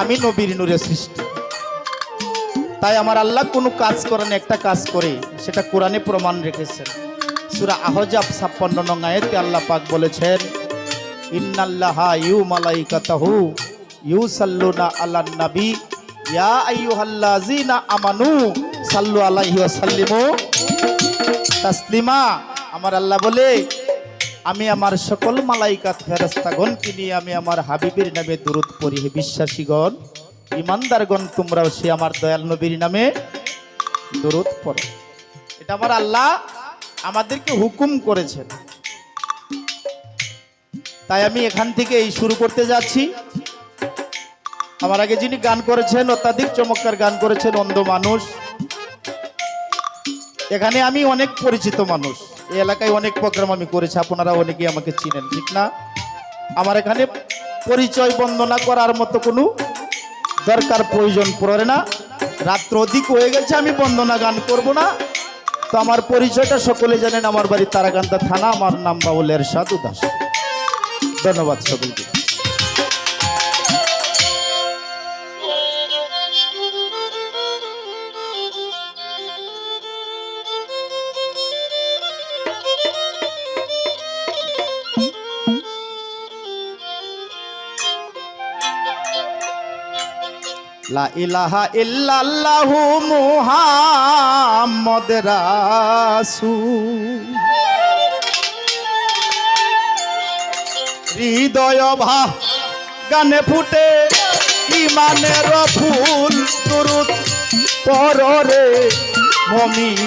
আমি নবীর নূরে সৃষ্টি। তাই আমার আল্লাহ কোনো কাজ করেন একটা কাজ করে, সেটা কোরআনে প্রমাণ রেখেছেন। সুরা আহজাব ছাপ্পান্ন নং আয়াতে আল্লাহ পাক বলেছেন, ইন্নাল্লাহা ইউ মালাইকাতাহু ইউ সাল্লুনা আলান নবী, ইয়া আইয়ুহাল্লাযিনা আমানু সাল্লু আলাইহি ওয়া সাল্লিমু তাসলিমা। আমার আল্লাহ বলে আমি আমার সকল মালাইকাত ফেরেস্তাগণকে নিয়ে আমি আমার হাবিবের নামে দূরত পড়ি বিশ্বাসীগণ। ইমানদারগণ, তোমরাও সে আমার দয়াল নবীর নামে দূরত পড়ো। এটা আমার আল্লাহ আমাদেরকে হুকুম করেছেন। তাই আমি এখান থেকে এই শুরু করতে যাচ্ছি। আমার আগে যিনি গান করেছেন, অত্যাধিক চমৎকার গান করেছেন, অন্ধ মানুষ। এখানে আমি অনেক পরিচিত মানুষ। এলাকায় অনেক প্রোগ্রাম আমি করেছি, আপনারা অনেকেই আমাকে চিনেন, ঠিক না? আমার এখানে পরিচয় বন্দনা করার মতো কোনো দরকার, প্রয়োজন পড়ে না। রাত্র অধিক হয়ে গেছে, আমি বন্দনা গান করব না। তো আমার পরিচয়টা সকলে জানেন, আমার বাড়ি তারাকান্দা থানা, আমার নাম বাবুলের সাধু দাস ধন্যবাদ সকলকে। লা ইলাহা ইল্লাল্লাহু মুহাম্মদ রাসূল। হৃদয় ভা গানে ফুটে ইমানের ফুল তুরুত পররে মমিন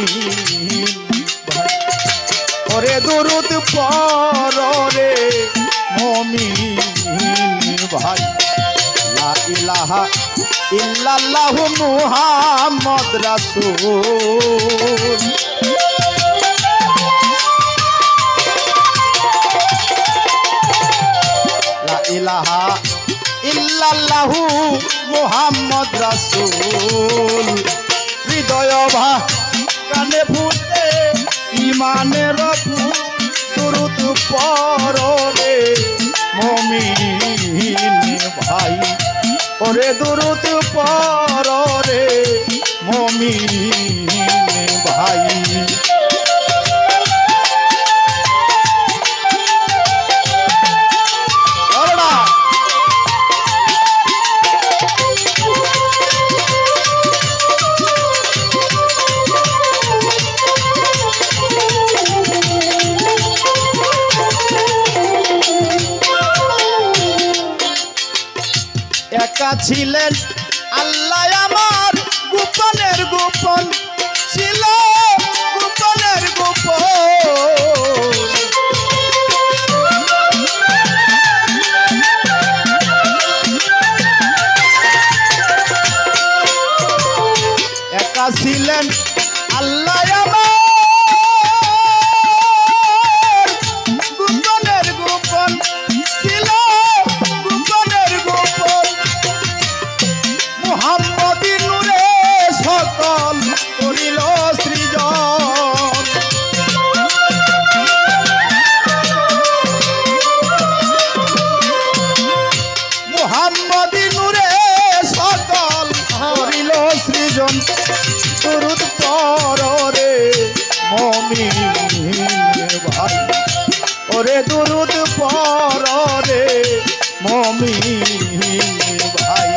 ওরে দুরুদ, পররে মমিন ভাই লা ইলাহা ইল্লাল্লাহু মুহাম্মদ রাসূল। হৃদয় ভা কানে ফুটে ইমানের ফুল মমিন ভাই। ওরে দুরুত পররে মমিন। একা ছিলেন। আল্লাহ আমার গোপনের গোপন ছিল গোপনের গোপন। একা ছিলেন সৃজন দুরুদ পররে মমিন ভাই। ওরে দুরুদ পররে মমি ভাই।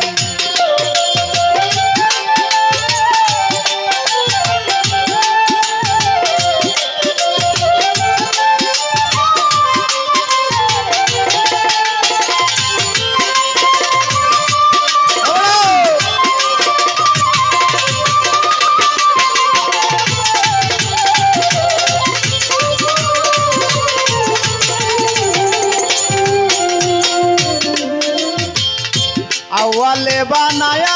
বানায়া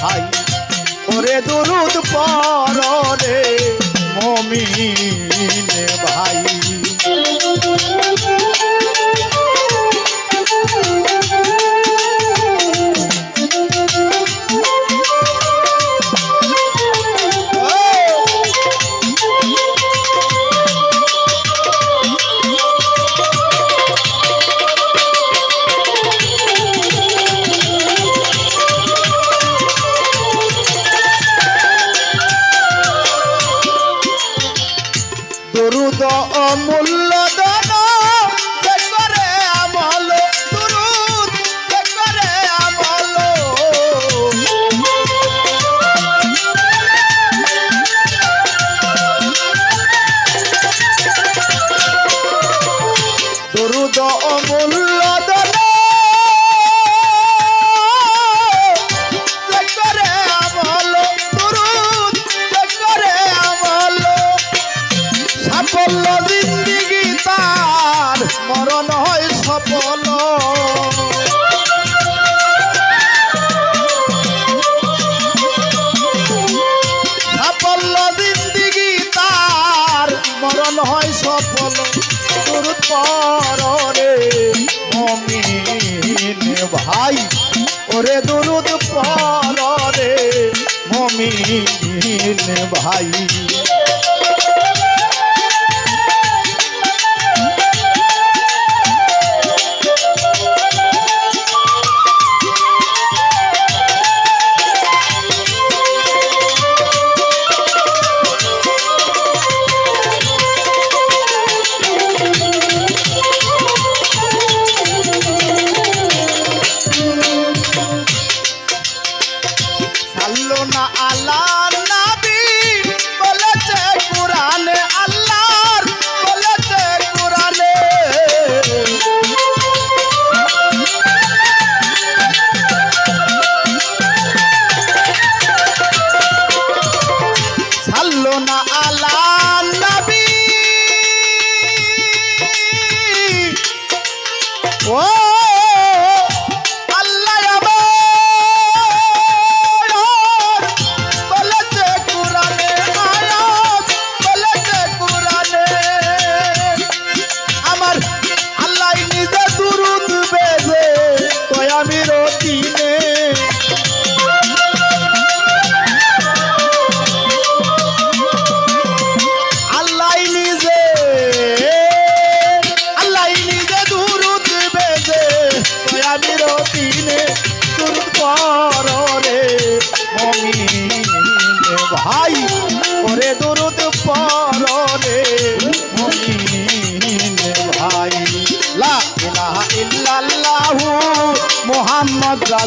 ভাই ওরে দুরুদ পর রে মমি পরে মমিন ভাই ওরে দুরুদ পরে মমিন ভাই। Whoa!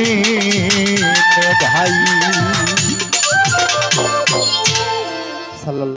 நீ